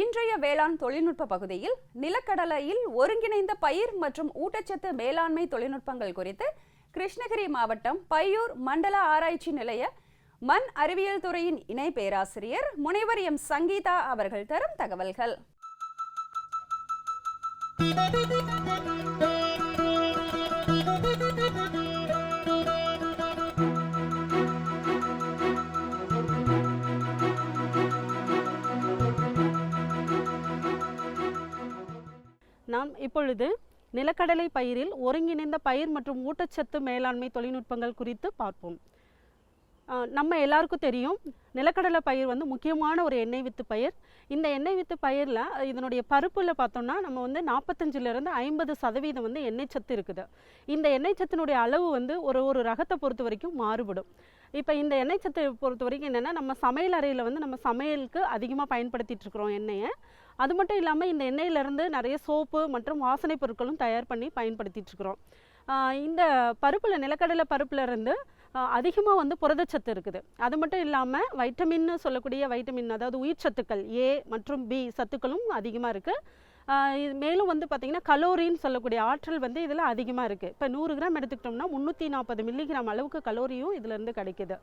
இன்றைய வேளாண் தொழில்நுட்ப பகுதியில் நிலக்கடலையில் ஒருங்கிணைந்த பயிர் மற்றும் ஊட்டச்சத்து மேலாண்மை தொழில்நுட்பங்கள் குறித்து கிருஷ்ணகிரி மாவட்டம் பையூர் மண்டல ஆராய்ச்சி நிலைய மண் அறிவியல் துறையின் இணை பேராசிரியர் முனைவர் எம். சங்கீதா அவர்கள் தரும் தகவல்கள். இப்பொழுது நிலக்கடலை பயிரில் ஒருங்கிணைந்த பயிர் மற்றும் ஊட்டச்சத்து மேலாண்மை தொழில்நுட்பங்கள் குறித்து பார்ப்போம். நம்ம எல்லாருக்கும் தெரியும் நிலக்கடலை பயிர் வந்து முக்கியமான ஒரு எண்ணெய் வித்து பயிர். இந்த எண்ணெய் வித்து பயிரில் இதனுடைய பருப்பில் பார்த்தோம்னா நம்ம வந்து நாற்பத்தஞ்சிலிருந்து ஐம்பது சதவீதம் வந்து எண்ணெய் சத்து இருக்குது. இந்த எண்ணெய் சத்தினுடைய அளவு வந்து ஒரு ஒரு ரகத்தை பொறுத்த வரைக்கும் மாறுபடும். இப்போ இந்த எண்ணெய் சத்தை பொறுத்த வரைக்கும் என்னென்னா நம்ம சமையல் அறையில் வந்து நம்ம சமையலுக்கு அதிகமாக பயன்படுத்திகிட்டு இருக்கிறோம் எண்ணெயை. அது மட்டும் இல்லாமல் இந்த எண்ணெயிலேருந்து நிறைய சோப்பு மற்றும் வாசனை பொருட்களும் தயார் பண்ணி பயன்படுத்திகிட்ருக்குறோம் இந்த பருப்பில் நிலக்கடலை பருப்புல இருந்து அதிகமாக வந்து புரதச்சத்து இருக்குது. அது மட்டும் இல்லாமல் வைட்டமின்னு சொல்லக்கூடிய வைட்டமின் அதாவது உயிர் சத்துக்கள் ஏ மற்றும் பி சத்துக்களும் அதிகமாக இருக்குது இது மேலும் வந்து பார்த்திங்கன்னா கலோரின்னு சொல்லக்கூடிய ஆற்றல் வந்து இதில் அதிகமாக இருக்குது இப்போ நூறு கிராம் எடுத்துக்கிட்டோம்னா முந்நூற்றி நாற்பது மில்லிகிராம் அளவுக்கு கலோரியும் இதிலேருந்து கிடைக்குது.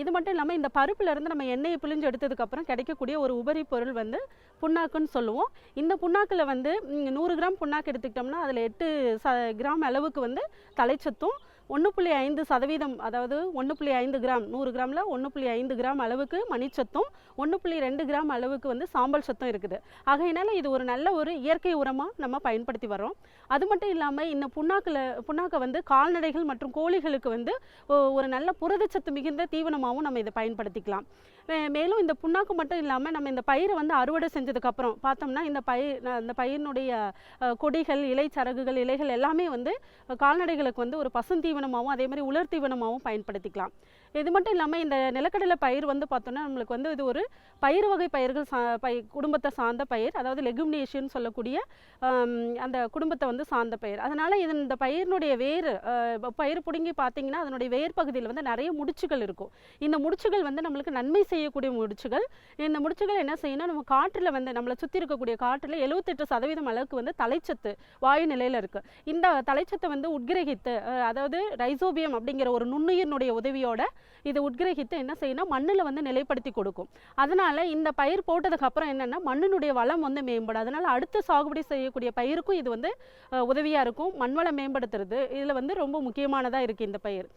இது மட்டும் இல்லாமல் இந்த பருப்புல இருந்து நம்ம எண்ணெயை பிழிஞ்சு எடுத்ததுக்கப்புறம் கிடைக்கக்கூடிய ஒரு உபரி பொருள் வந்து புண்ணாக்குன்னு சொல்லுவோம். இந்த புண்ணாக்கில் வந்து நூறு கிராம் புண்ணாக்கு எடுத்துக்கிட்டோம்னா அதில் எட்டு ச கிராம் அளவுக்கு வந்து தலைச்சத்தும் ஒன்று புள்ளி ஐந்து சதவீதம் அதாவது ஒன்று புள்ளி ஐந்து கிராம் நூறு கிராமில் ஒன்று புள்ளி ஐந்து கிராம் அளவுக்கு மணிச்சத்தும் ஒன்று புள்ளி ரெண்டு கிராம் அளவுக்கு வந்து சாம்பல் சத்தம் இருக்குது. ஆகையினால இது ஒரு நல்ல ஒரு இயற்கை உரமாக நம்ம பயன்படுத்தி வரோம் அது மட்டும் இல்லாமல் இந்த புண்ணாக்கில் புண்ணாக்கை வந்து கால்நடைகள் மற்றும் கோழிகளுக்கு வந்து ஒரு நல்ல புரதச்சத்து மிகுந்த தீவனமாகவும் நம்ம இதை பயன்படுத்திக்கலாம். மேலும் இந்த புண்ணாக்கு மட்டும் இல்லாமல் நம்ம இந்த பயிரை வந்து அறுவடை செஞ்சதுக்கப்புறம் பார்த்தோம்னா இந்த பயிர் இந்த பயிரினுடைய கொடிகள் இலை சரகுகள் இலைகள் எல்லாமே வந்து கால்நடைகளுக்கு வந்து ஒரு தீவனமாகவும் அதே மாதிரி உலர் தீவனமாகவும் பயன்படுத்திக்கலாம். இது மட்டும் இல்லாமல் இந்த நிலக்கடலை பயிர் வந்து பார்த்தோன்னா நம்மளுக்கு வந்து இது ஒரு பயிர் வகை பயிர்கள் சா பை குடும்பத்தை சார்ந்த பயிர். அதாவது லெகுமினேஷன் சொல்லக்கூடிய அந்த குடும்பத்தை வந்து சார்ந்த பயிர். அதனால் இது இந்த பயிரினுடைய வேர் பயிர் பிடுங்கி பார்த்தீங்கன்னா அதனுடைய வேர் பகுதியில் வந்து நிறைய முடிச்சுகள் இருக்கும். இந்த முடிச்சுகள் வந்து நம்மளுக்கு நன்மை செய்யக்கூடிய முடிச்சுகள். இந்த முடிச்சுகள் என்ன செய்யணும் நம்ம காற்றில் வந்து நம்மளை சுற்றி இருக்கக்கூடிய காற்றில் எழுபத்தெட்டு சதவீதம் அளவுக்கு வந்து தலைச்சத்து வாயு நிலையில் இருக்குது இந்த தலைச்சத்தை வந்து உட்கிரகித்து அதாவது ரைசோபியம் அப்படிங்கிற ஒரு நுண்ணுயிரினுடைய உதவியோட இது உட்கிரகித்து என்ன செய்யணும் மண்ணில் வந்து நிலைப்படுத்தி கொடுக்கும். அதனால இந்த பயிர் போட்டதுக்கு அப்புறம் என்னன்னா மண்ணினுடைய வளம் வந்து மேம்படும். அதனால அடுத்து சாகுபடி செய்யக்கூடிய பயிருக்கும் இது வந்து உதவியாக உதவியா இருக்கும். மண் வளம் மேம்படுத்துறது இதுல வந்து ரொம்ப முக்கியமானதா இருக்கு இந்த பயிர்.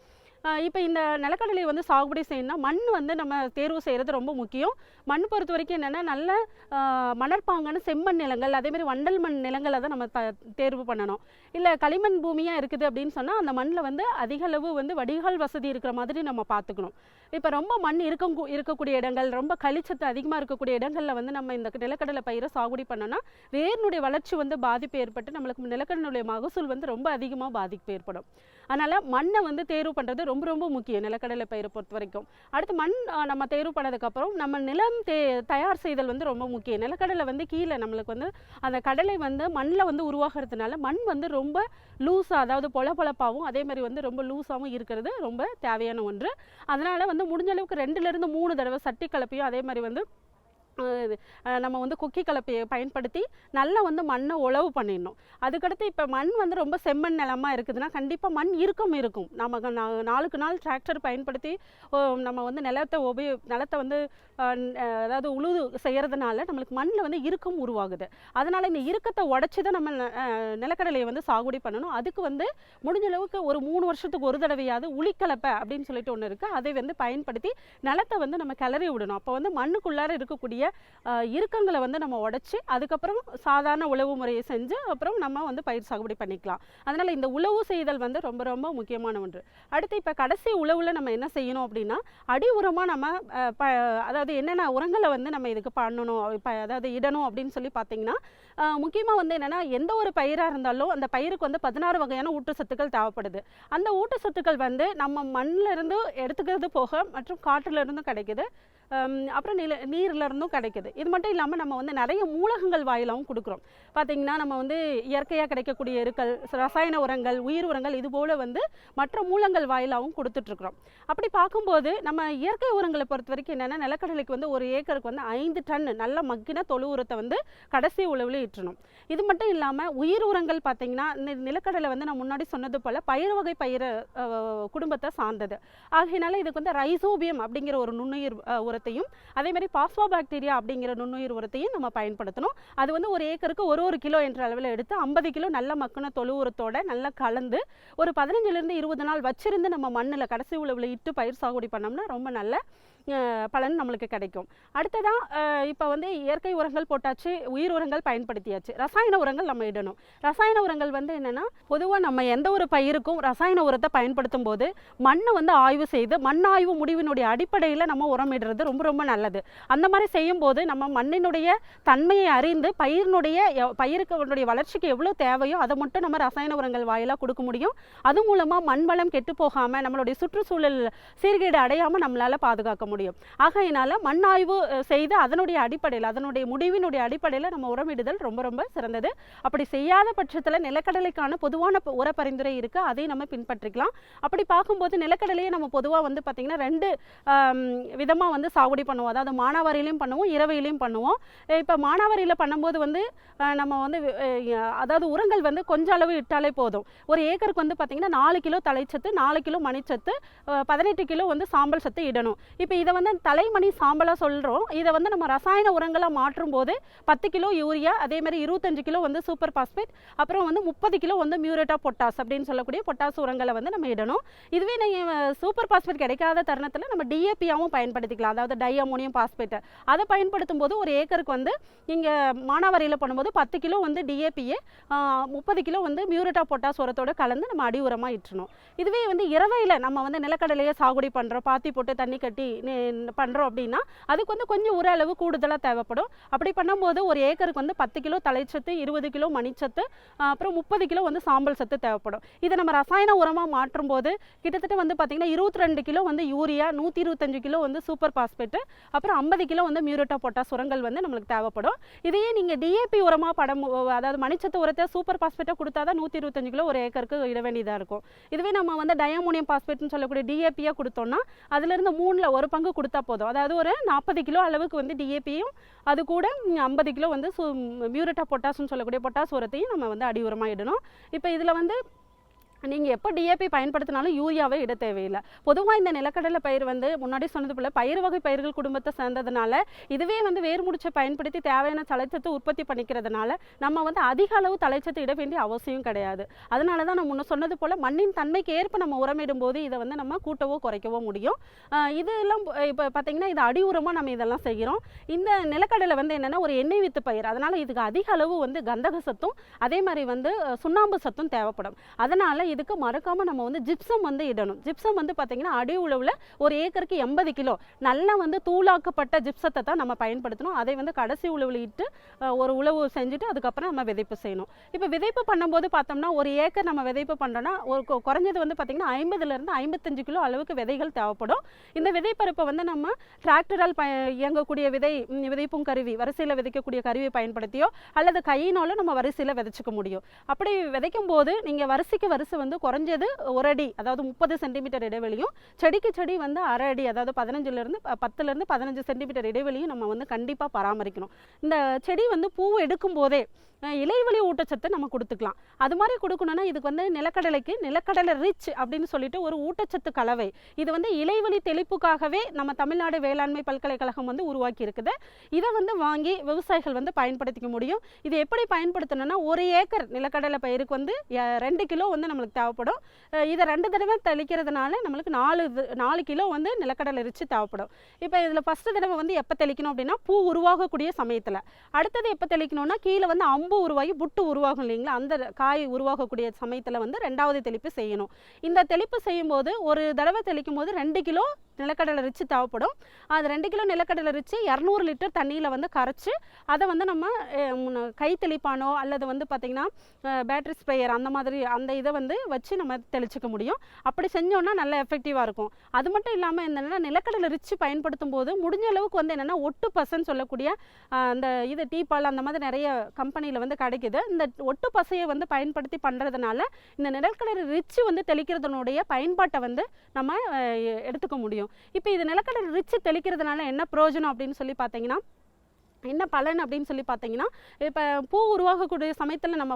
இப்போ இந்த நிலக்கடலை வந்து சாகுபடி செய்யணும்னா மண் வந்து நம்ம தேர்வு செய்கிறது ரொம்ப முக்கியம். மண் பொறுத்த வரைக்கும் என்னென்னா நல்ல மணற்பாங்கான செம்மண் நிலங்கள் அதேமாதிரி வண்டல் மண் நிலங்களை தான் நம்ம த தேர்வு பண்ணணும். இல்லை களிமண் பூமியாக இருக்குது அப்படின்னு சொன்னால் அந்த மண்ணில் வந்து அதிக அளவு வந்து வடிகால் வசதி இருக்கிற மாதிரி நம்ம பார்த்துக்கணும் இப்போ ரொம்ப மண் இருக்க இருக்கக்கூடிய இடங்கள் ரொம்ப களிச்சத்து அதிகமாக இருக்கக்கூடிய இடங்களில் வந்து நம்ம இந்த நிலக்கடலை பயிரை சாகுபடி பண்ணோன்னா வேரினுடைய வளர்ச்சி வந்து பாதிப்பு ஏற்பட்டு நம்மளுக்கு நிலக்கடலுடைய மகசூல் வந்து ரொம்ப அதிகமாக பாதிப்பு ஏற்படும். அதனால் மண்ணை வந்து தேர்வு பண்ணுறது ரொம்ப ரொம்ப முக்கியம் நிலக்கடலை பயிரை பொறுத்த வரைக்கும் அடுத்து மண் நம்ம தேர்வு பண்ணதுக்கப்புறம் நம்ம நிலம் தே தயார் செய்தல் வந்து ரொம்ப முக்கியம். நிலக்கடலை வந்து கீழே நம்மளுக்கு வந்து அந்த கடலை வந்து மண்ணில் வந்து உருவாகிறதுனால மண் வந்து ரொம்ப லூஸாக அதாவது பொலபொலப்பாகவும் அதே மாதிரி வந்து ரொம்ப லூஸாகவும் இருக்கிறது ரொம்ப தேவையான ஒன்று. அதனால் வந்து முடிஞ்ச அளவுக்கு ரெண்டுலேருந்து மூணு தடவை சட்டி கலப்பையும் அதே மாதிரி வந்து நம்ம வந்து குக்கி கலப்பையை பயன்படுத்தி நல்லா வந்து மண்ணை உழவு பண்ணிடணும். அதுக்கடுத்து இப்போ மண் வந்து ரொம்ப செம்மண் நிலமாக இருக்குதுன்னா கண்டிப்பாக மண் இறுக்கம் இருக்கும். நம்ம நா- நாளுக்கு நாள் டிராக்டர் பயன்படுத்தி ஓ, நம்ம வந்து நிலத்தை உபயோ நிலத்தை வந்து அதாவது உழுது செய்கிறதுனால நம்மளுக்கு மண்ணில் வந்து இறுக்கம் உருவாகுது. அதனால் இந்த இறுக்கத்தை உடச்சி தான் நம்ம ந- நிலக்கடலையை வந்து சாகுபடி பண்ணணும். அதுக்கு வந்து முடிஞ்ச அளவுக்கு ஒரு மூணு வருஷத்துக்கு ஒரு தடவையாவது உளிக்கலப்பை அப்படின்னு சொல்லிட்டு ஒன்று இருக்குது அதை வந்து பயன்படுத்தி நிலத்தை வந்து நம்ம கிளறி விடணும். அப்போ வந்து மண்ணுக்குள்ளார இருக்கக்கூடிய இறுக்கங்களை வந்து நம்ம உடைச்சி அதுக்கப்புறம் சாதாரண உழவு முறையை செஞ்சு அப்புறம் நம்ம வந்து பயிர் சாகுபடி பண்ணிக்கலாம். அதனால் இந்த உழவு செய்தல் வந்து ரொம்ப ரொம்ப முக்கியமான ஒன்று. அடுத்து இப்போ கடைசி உழவில் நம்ம என்ன செய்யணும் அப்படின்னா அடி உரமாக நம்ம ப அதாவது என்னென்ன உரங்களை வந்து நம்ம இதுக்கு பண்ணணும் இப்போ அதாவது இடணும் அப்படின்னு சொல்லி பார்த்தீங்கன்னா முக்கியமாக வந்து என்னென்னா எந்த ஒரு பயிராக இருந்தாலும் அந்த பயிருக்கு வந்து பதினாறு வகையான ஊட்டச்சத்துக்கள் தேவைப்படுது. அந்த ஊட்டச்சத்துக்கள் வந்து நம்ம மண்ணிலிருந்து எடுத்துக்கிறது போக மற்றும் காற்றுல இருந்தும் கிடைக்குது அப்புறம் நில நீர்ல இருந்தும் கிடைக்குது. இது மட்டும் இல்லாமல் நம்ம வந்து நிறைய மூலகங்கள் வாயிலாகவும் கொடுக்குறோம். பார்த்தீங்கன்னா நம்ம வந்து இயற்கையாக கிடைக்கக்கூடிய எருக்கள் ரசாயன உரங்கள் உயிர் உரங்கள் இது போல் வந்து மற்ற மூலங்கள் வாயிலாகவும் கொடுத்துட்ருக்குறோம். அப்படி பார்க்கும்போது நம்ம இயற்கை உரங்களை பொறுத்த வரைக்கும் என்னென்னா நிலக்கடலைக்கு வந்து ஒரு ஏக்கருக்கு வந்து ஐந்து டன் நல்ல மக்கின தொழு உரத்தை வந்து கடைசி உழவில் இற்றணும் இது மட்டும் இல்லாமல் உயிர் உரங்கள் பார்த்தீங்கன்னா நிலக்கடலை வந்து நான் முன்னாடி சொன்னது போல் பயிர் வகை பயிர் குடும்பத்தை சார்ந்தது. ஆகையினால இதுக்கு வந்து ரைசோபியம் அப்படிங்கிற ஒரு நுண்ணுயிர் உரத்தையும் அதே மாதிரி பாஸ்போபாக்டீரியா அப்படிங்கிற நுண்ணுயிர் உரத்தையும் நம்ம பயன்படுத்தணும். அது வந்து ஒரு ஏக்கருக்கு ஒரு ஒரு கிலோ என்ற அளவில் எடுத்து ஐம்பது கிலோ நல்ல மக்கின தொழு உரத்தோட நல்லா கலந்து ஒரு பதினஞ்சுலேருந்து இருபது நாள் வச்சிருந்து நம்ம மண்ணில் கடைசி உழவில் இட்டு பயிர் சாகுபடி பண்ணோம்னா ரொம்ப நல்ல பலன் நம்மளுக்கு கிடைக்கும். அடுத்ததான் இப்போ வந்து இயற்கை உரங்கள் போட்டாச்சு உயிர் உரங்கள் பயன்படுத்தியாச்சு. ரசாயன உரங்கள் நம்ம இடணும். ரசாயன உரங்கள் வந்து என்னென்னா பொதுவாக நம்ம எந்த ஒரு பயிருக்கும் ரசாயன உரத்தை பயன்படுத்தும் போது மண்ணை வந்து ஆய்வு செய்து மண் ஆய்வு முடிவினுடைய அடிப்படையில் நம்ம உரம் இடுறது ரொம்ப ரொம்ப நல்லது. அந்த மாதிரி செய்யும்போது நம்ம மண்ணினுடைய தன்மையை அறிந்து பயிரினுடைய பயிருக்கு வளர்ச்சிக்கு எவ்வளோ தேவையோ அதை மட்டும் நம்ம ரசாயன உரங்கள் வாயிலாக கொடுக்க முடியும். அது மூலமாக மண் வளம் கெட்டு போகாமல் நம்மளுடைய சுற்றுச்சூழல் சீர்கேடு அடையாமல் நம்மளால் பாதுகாக்க முடியும். ஆகையினால மண் ஆய்வு செய்து அதனுடைய அடிப்படையில் அதனுடைய முடிவினுடைய அடிப்படையில் நம்ம உரமிடுதல் ரொம்ப ரொம்ப சிறந்தது. அப்படி செய்யாத பட்சத்தில் நிலக்கடலைக்கான பொதுவான உர பரிந்துரை இருக்குது அதை நம்ம பின்பற்றிக்கலாம். அப்படி பார்க்கும்போது நிலக்கடலையை நம்ம பொதுவாக வந்து பார்த்திங்கன்னா ரெண்டு விதமாக வந்து சாகுடி பண்ணுவோம். அதாவது மானாவாரியிலையும் பண்ணுவோம் இரவையிலையும் பண்ணுவோம். இப்போ மானாவாரியில் பண்ணும்போது வந்து நம்ம வந்து அதாவது உரங்கள் வந்து கொஞ்சம் அளவு இட்டாலே போதும். ஒரு ஏக்கருக்கு வந்து பார்த்திங்கன்னா நாலு கிலோ தலைச்சத்து நாலு கிலோ மணிச்சத்து பதினெட்டு கிலோ வந்து சாம்பல் சத்து இடணும். இப்போ இதை வந்து தலைமணி சாம்பலாக சொல்கிறோம் இதை வந்து நம்ம ரசாயன உரங்களாக மாற்றும் போது பத்து கிலோ யூரியா அதே மாதிரி இருபத்தஞ்சு கிலோ வந்து சூப்பர் பாஸ்பேட் அப்புறம் வந்து முப்பது கிலோ வந்து மியூரேட் ஆஃப் பொட்டாஸ் அப்படின்னு சொல்லக்கூடிய பொட்டாஸ் உரங்களை வந்து நம்ம இடணும். இதுவே நீங்கள் சூப்பர் பாஸ்பேட் கிடைக்காத தருணத்தில் நம்ம டிஏபியாவும் பயன்படுத்திக்கலாம். அதாவது டை அமோனியம் பாஸ்பேட்டை. அதை பயன்படுத்தும் போது ஒரு ஏக்கருக்கு வந்து இங்கே மானாவாரியில் பண்ணும்போது பத்து கிலோ வந்து டிஏபியே முப்பது கிலோ வந்து மியூரேட் ஆஃப் பொட்டாஸ் உரத்தோடு கலந்து நம்ம அடி உரமாக இட்டணும் இதுவே வந்து இரவையில் நம்ம வந்து நிலக்கடலையை சாகுபடி பண்ணுறோம் பாத்தி போட்டு தண்ணி கட்டி பண்ணுறோம் அப்படின்னா அதுக்கு வந்து கொஞ்சம் ஒரு அளவு கூடுதலாக தேவைப்படும். அப்படி பண்ணும்போது ஒரு ஏக்கருக்கு வந்து பத்து கிலோ தலைச்சத்து இருபது கிலோ மணிச்சத்து அப்புறம் முப்பது கிலோ வந்து சாம்பல் சத்து தேவைப்படும். இதை நம்ம ரசாயன உரமாக மாற்றும் போது கிட்டத்தட்ட வந்து பார்த்திங்கன்னா இருபத்தி ரெண்டு கிலோ வந்து யூரியா நூற்றி இருபத்தஞ்சு கிலோ வந்து சூப்பர் பாஸ்பேட்டு அப்புறம் ஐம்பது கிலோ வந்து மியூரேட்டா போட்டாஸ் உரங்கள் வந்து நம்மளுக்கு தேவைப்படும். இதையே நீங்கள் டிஏபி உரமாக படம் அதாவது மணிச்சத்து உரத்தை சூப்பர் பாஸ்பேட்டாக கொடுத்தா தான் நூற்றி இருபத்தஞ்சு கிலோ ஒரு ஏக்கருக்கு இட வேண்டியதாக இருக்கும். இதுவே நம்ம வந்து டயமோனியம் பாஸ்பேட்னு சொல்லக்கூடிய டிஏபியாக கொடுத்தோம்னா அதுலேருந்து மூணில் ஒரு பங்கு கொடுத்தா போதும். அதாவது ஒரு நாற்பது கிலோ அளவுக்கு வந்து டிஏபியும் அது கூட ஐம்பது கிலோ வந்து சு மியூரட்டா பொட்டாசுன்னு சொல்லக்கூடிய பொட்டாஸ் உரத்தையும் நம்ம வந்து அடி உரமாக இடணும். இப்போ இதில் வந்து நீங்கள் எப்போ டிஏபி பயன்படுத்தினாலும் யூரியாவை இட தேவையில்லை. பொதுவாக இந்த நிலக்கடலை பயிர் வந்து முன்னாடி சொன்னது போல் பயிர் வகை பயிர்கள் குடும்பத்தை சேர்ந்ததுனால இதுவே வந்து வேர் முடிச்சை பயன்படுத்தி தேவையான தலைச்சத்தை உற்பத்தி பண்ணிக்கிறதுனால நம்ம வந்து அதிக அளவு தலைச்சத்தை இட வேண்டிய அவசியம் கிடையாது. அதனால தான் நான் முன்ன சொன்னது போல் மண்ணின் தன்மைக்கு ஏற்ப நம்ம உரமிடும் போது இதை வந்து நம்ம கூட்டவோ குறைக்கவோ முடியும். இதெல்லாம் இப்போ பார்த்தீங்கன்னா இது அடி உரமாக நம்ம இதெல்லாம் செய்கிறோம். இந்த நிலக்கடலை வந்து என்னென்னா ஒரு எண்ணெய் வித்து பயிர். அதனால் இதுக்கு அதிக அளவு வந்து கந்தக சத்தும் அதே மாதிரி வந்து சுண்ணாம்பு சத்தும் தேவைப்படும். அதனால் இதுக்கு மறக்காமல் நம்ம வந்து ஜிப்சம் வந்து இடணும். ஜிப்சம் வந்து பார்த்திங்கன்னா அடி உழவில் ஒரு ஏக்கருக்கு எண்பது கிலோ. நல்லா வந்து தூளாக்கப்பட்ட ஜிப்சத்தை தான் நம்ம பயன்படுத்தணும். அதை வந்து கடைசி உழவில் இட்டு ஒரு உழவு செஞ்சுட்டு அதுக்கப்புறம் நம்ம விதைப்பு செய்யணும். இப்போ விதைப்பு பண்ணும்போது பார்த்தோம்னா ஒரு ஏக்கர் நம்ம விதைப்பு பண்ணுறோன்னா ஒரு கொ- குறைஞ்சது வந்து பார்த்திங்கன்னா ஐம்பதுலேருந்து ஐம்பத்தஞ்சு கிலோ அளவுக்கு விதைகள் தேவைப்படும். இந்த விதைப்பருப்பை வந்து நம்ம டிராக்டரால் ப இயங்கக்கூடிய விதை விதைப்பும் கருவி வரிசையில் விதைக்கக்கூடிய கருவியை பயன்படுத்தியோ அல்லது கையினாலும் நம்ம வரிசையில் விதைச்சிக்க முடியும். அப்படி விதைக்கும் போது நீங்கள் வரிசைக்கு வரிசை வந்து குறைஞ்சது ஒரு அடி அதாவது முப்பது சென்டிமீட்டர் இடைவெளியும் செடிக்கு செடி வந்து அரை அடி அதாவது பதினஞ்சுலேருந்து பத்துலேருந்து பதினஞ்சு சென்டிமீட்டர் இடைவெளியும் நம்ம வந்து கண்டிப்பாக பராமரிக்கணும். இந்த செடி வந்து பூ எடுக்கும் போதே இலைவெளி ஊட்டச்சத்து நம்ம கொடுத்துக்கலாம். அது மாதிரி கொடுக்கணும்னா இதுக்கு வந்து நிலக்கடலைக்கு நிலக்கடலை ரிச் அப்படின்னு சொல்லிட்டு ஒரு ஊட்டச்சத்து கலவை. இது வந்து இலைவெளி தெளிப்புக்காகவே நம்ம தமிழ்நாடு வேளாண்மை பல்கலைக்கழகம் வந்து உருவாக்கி இருக்குது. இதை வந்து வாங்கி விவசாயிகள் வந்து பயன்படுத்திக்க முடியும். இது எப்படி பயன்படுத்தணும்னா ஒரு ஏக்கர் நிலக்கடலை பயிருக்கு வந்து ரெண்டு கிலோ வந்து நம்மளுக்கு தேவைப்படும். இதை ரெண்டு தடவை தெளிக்கிறதுனால நம்மளுக்கு நாலு இது- நாலு கிலோ வந்து நிலக்கடலை ரிச்சு தேவைப்படும். இப்போ இதில் ஃபஸ்ட்டு தடவை வந்து எப்போ தெளிக்கணும் அப்படின்னா பூ உருவாகக்கூடிய சமயத்தில். அடுத்தது எப்போ தெளிக்கணும்னா கீழே வந்து அம்பு உருவாகி புட்டு உருவாகும் இல்லைங்களா? அந்த காய் உருவாகக்கூடிய சமயத்தில் வந்து ரெண்டாவது தெளிப்பு செய்யணும். இந்த தெளிப்பு செய்யும்போது ஒரு தடவை தெளிக்கும் போது ரெண்டு கிலோ நிலக்கடலை ரிச்சு தேவைப்படும். அது ரெண்டு கிலோ நிலக்கடலை ரிச்சு இரநூறு லிட்டர் தண்ணியில் வந்து கரைச்சி அதை வந்து நம்ம கை தெளிப்பானோ அல்லது வந்து பார்த்திங்கன்னா பேட்டரி ஸ்ப்ரேயர் அந்த மாதிரி அந்த இதை வந்து வச்சு நம்ம தெளிச்சுக்க முடியும். அப்படி செஞ்சோம்னா நல்ல எஃபெக்டிவாக இருக்கும். அது மட்டும் இல்லாமல் என்னென்னா நிலக்கடலை ரிச்சு பயன்படுத்தும் போது முடிஞ்ச அளவுக்கு வந்து என்னென்னா ஒட்டு பசன்னு சொல்லக்கூடிய அந்த இது டீபால் அந்த மாதிரி நிறைய கம்பெனியில் வந்து கிடைக்குது. இந்த ஒட்டு பசையை வந்து பயன்படுத்தி பண்ணுறதுனால இந்த நிலக்கடலை ரிச்சு வந்து தெளிக்கிறதுனுடைய பயன்பாட்டை வந்து நம்ம எடுத்துக்க முடியும். இப்போ இது நிலக்கடலை ரிச்சு தெளிக்கிறதுனால என்ன பிரயோஜனம் அப்படின்னு சொல்லி பார்த்தீங்கன்னா என்ன பலன் அப்படின்னு சொல்லி பார்த்தீங்கன்னா இப்போ பூ உருவாகக்கூடிய சமயத்தில் நம்ம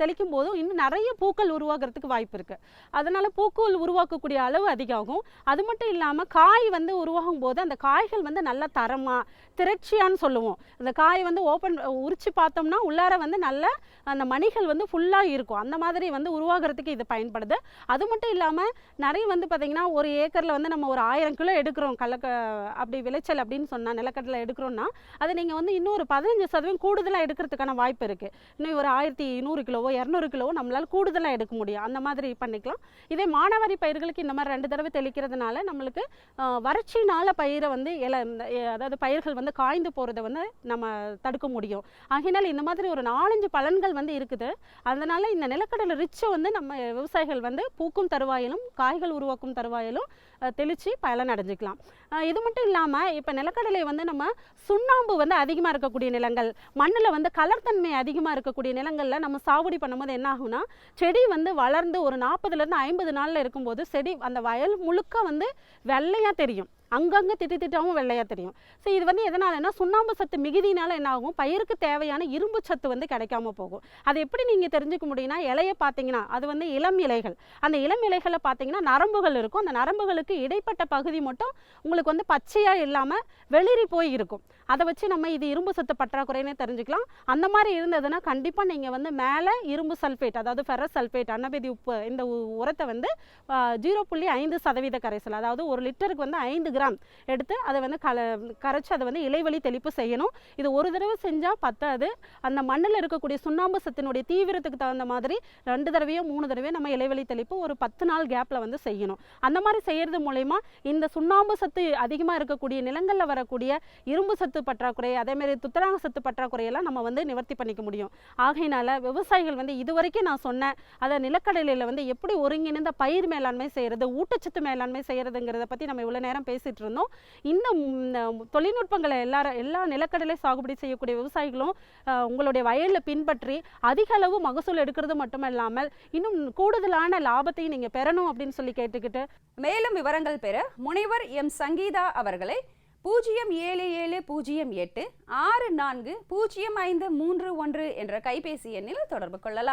தெளிக்கும் போதும் இன்னும் நிறைய பூக்கள் உருவாகிறதுக்கு வாய்ப்பு இருக்குது அதனால் பூக்கள் உருவாக்கக்கூடிய அளவு அதிகமாகும் அது மட்டும் இல்லாமல் காய் வந்து உருவாகும் போது அந்த காய்கள் வந்து நல்ல தரமாக திரட்சியான்னு சொல்லுவோம். அந்த காய் வந்து ஓப்பன் உரிச்சு பார்த்தோம்னா உள்ளார வந்து நல்ல அந்த மணிகள் வந்து ஃபுல்லாக இருக்கும். அந்த மாதிரி வந்து உருவாகிறதுக்கு இது பயன்படுது. அது மட்டும் இல்லாமல் நிறைய வந்து பார்த்திங்கன்னா ஒரு ஏக்கரில் வந்து நம்ம ஒரு ஆயிரம் கிலோ எடுக்கிறோம். கலக்க அப்படி விளைச்சல் அப்படின்னு சொன்னால் நிலக்கடலை எடுக்கிறோம்னா அதை நீங்கள் வந்து இன்னும் ஒரு பதினஞ்சு சதவீதம் கூடுதலாக எடுக்கிறதுக்கான வாய்ப்பு இருக்குது இன்னும் ஒரு ஆயிரத்தி நூறு கிலோவோ இரநூறு கிலோவோ நம்மளால் கூடுதலாக எடுக்க முடியும். அந்த மாதிரி பண்ணிக்கலாம். இதே மானாவாரி பயிர்களுக்கு இந்த மாதிரி ரெண்டு தடவை தெளிக்கிறதுனால நம்மளுக்கு வறட்சினால் பயிரை வந்து இல அதாவது பயிர்கள் வந்து காய்ந்து போகிறத வந்து நம்ம தடுக்க முடியும். ஆகையினால் இந்த மாதிரி ஒரு நாலஞ்சு பலன்கள் வந்து இருக்குது. அதனால் இந்த நிலக்கடலை ரிச்சை வந்து நம்ம விவசாயிகள் வந்து பூக்கும் தருவாயிலும் காய்கள் உருவாக்கும் தருவாயிலும் தெளித்து தெளிச்சு பலன் அடைஞ்சிக்கலாம் இது மட்டும் இல்லாமல் இப்போ நிலக்கடலை வந்து நம்ம சுண்ணாம்பு வந்து அதிகமாக இருக்கக்கூடிய நிலங்கள் மண்ணில் வந்து கலர் தன்மை அதிகமாக இருக்கக்கூடிய நிலங்களில் நம்ம சாகுடி பண்ணும்போது என்ன ஆகும்னா செடி வந்து வளர்ந்து ஒரு நாற்பதுலேருந்து ஐம்பது நாளில் இருக்கும்போது செடி அந்த வயல் முழுக்க வந்து வெள்ளையாக தெரியும். அங்கங்கே திட்டு திட்டாவும் வெள்ளையாக தெரியும். ஸோ இது வந்து எதனாலன்னா சுண்ணாம்பு சத்து மிகுதினால என்ன ஆகும்? பயிருக்கு தேவையான இரும்பு சத்து வந்து கிடைக்காம போகும். அது எப்படி நீங்கள் தெரிஞ்சுக்க முடியும்னா இலையை பார்த்தீங்கன்னா அது வந்து இளம் இலைகள். அந்த இளம் இலைகளை பார்த்தீங்கன்னா நரம்புகள் இருக்கும். அந்த நரம்புகளுக்கு இடைப்பட்ட பகுதி மட்டும் உங்களுக்கு வந்து பச்சையாக இல்லாமல் வெளிரி போய் இருக்கும். அதை வச்சு நம்ம இது இரும்பு சத்து பற்றாக்குறைன்னு தெரிஞ்சுக்கலாம். அந்த மாதிரி இருந்ததுன்னா கண்டிப்பாக நீங்கள் வந்து மேலே இரும்பு சல்ஃபேட் அதாவது ஃபெரஸ் சல்ஃபேட் அன்னபேதி உப்பு இந்த உரத்தை வந்து ஜீரோ புள்ளி ஐந்து சதவீத கரைசல் அதாவது ஒரு லிட்டருக்கு வந்து ஐந்து கிராம் எடுத்து அதை வந்து கல கரைச்சி அதை வந்து இலைவழி தெளிப்பு செய்யணும். இது ஒரு தடவை செஞ்சால் பத்தாது. அந்த மண்ணில் இருக்கக்கூடிய சுண்ணாம்பு சத்தினுடைய தீவிரத்துக்கு தகுந்த மாதிரி ரெண்டு தடவையோ மூணு தடவையோ நம்ம இலைவழி தெளிப்பு ஒரு பத்து நாள் கேப்பில் வந்து செய்யணும். அந்த மாதிரி செய்கிறது மூலயமா இந்த சுண்ணாம்பு சத்து அதிகமாக இருக்கக்கூடிய நிலங்களில் வரக்கூடிய இரும்பு சத்து பற்றாக்குறை அதேமாரி துத்தநாக சத்து பற்றாக்குறையெல்லாம் நம்ம வந்து நிவர்த்தி பண்ணிக்க முடியும். ஆகையினால விவசாயிகள் வந்து இதுவரைக்கும் நான் சொன்னேன் அதை நிலக்கடலையில் வந்து எப்படி ஒருங்கிணைந்த பயிர் மேலாண்மை செய்கிறது ஊட்டச்சத்து மேலாண்மை செய்கிறதுங்கிறத பற்றி நம்ம இவ்வளோ நேரம் பேசிகிட்டு இருந்தோம். இந்த இந்த தொழில்நுட்பங்களை எல்லாரும் எல்லா நிலக்கடலை சாகுபடி செய்யக்கூடிய விவசாயிகளும் உங்களுடைய வயலில் பின்பற்றி அதிக அளவு மகசூல் எடுக்கிறது மட்டும் இல்லாமல் இன்னும் கூடுதலான லாபத்தையும் நீங்கள் பெறணும் அப்படின்னு சொல்லி கேட்டுக்கிட்டு மேலும் விவரங்கள் பெற முனைவர் எம் சங்கீதா அவர்களை பூஜ்ஜியம் ஏழு ஏழு பூஜ்ஜியம் எட்டு ஆறு நான்கு பூஜ்ஜியம் ஐந்து மூன்று ஒன்று என்ற கைபேசி எண்ணில் தொடர்பு கொள்ளலாம்.